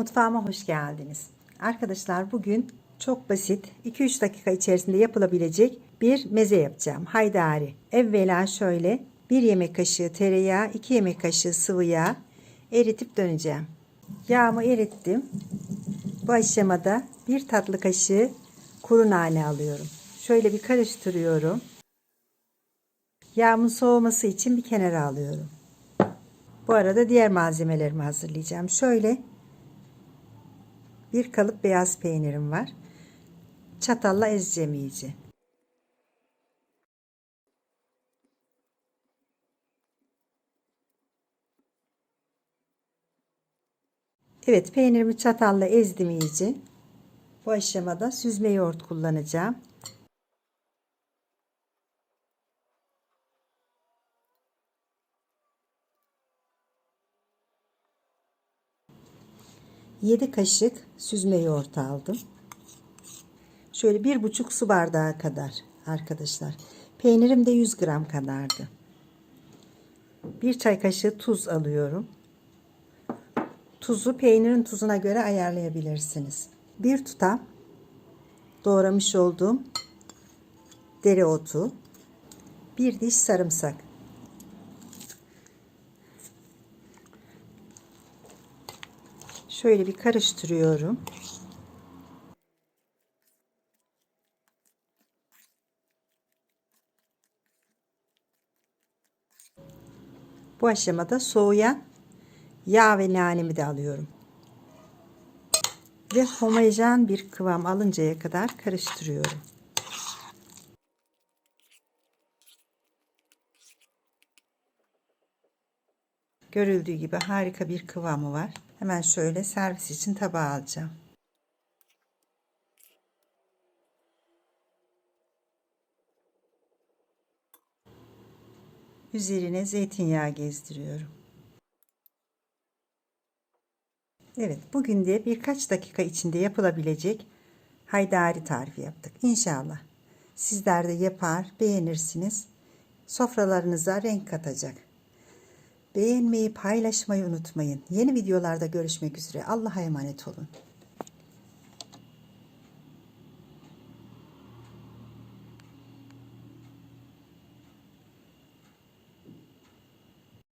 Mutfağıma hoş geldiniz. Arkadaşlar bugün çok basit 2-3 dakika içerisinde yapılabilecek bir meze yapacağım. Haydari. Evvela şöyle 1 yemek kaşığı tereyağı, 2 yemek kaşığı sıvı yağ eritip döneceğim. Yağımı erittim. Bu aşamada 1 tatlı kaşığı kuru nane alıyorum. Şöyle bir karıştırıyorum. Yağımın soğuması için bir kenara alıyorum. Bu arada diğer malzemelerimi hazırlayacağım. Şöyle bir kalıp beyaz peynirim var. Çatalla ezeceğim iyice. Evet peynirimi çatalla ezdim iyice. Bu aşamada süzme yoğurt kullanacağım. Yedi kaşık süzme yoğurt aldım. Şöyle bir buçuk su bardağı kadar arkadaşlar. Peynirim de 100 gram kadardı. Bir çay kaşığı tuz alıyorum. Tuzu peynirin tuzuna göre ayarlayabilirsiniz. Bir tutam doğramış olduğum dereotu. Bir diş sarımsak. Şöyle bir karıştırıyorum. Bu aşamada soğuyan yağ ve nanemi de alıyorum. Ve homojen bir kıvam alıncaya kadar karıştırıyorum. Görüldüğü gibi harika bir kıvamı var. Hemen şöyle servis için tabağa alacağım. Üzerine zeytinyağı gezdiriyorum. Evet, bugün de birkaç dakika içinde yapılabilecek haydari tarifi yaptık. İnşallah sizler de yapar, beğenirsiniz. Sofralarınıza renk katacak. Beğenmeyi, paylaşmayı unutmayın. Yeni videolarda görüşmek üzere. Allah'a emanet olun.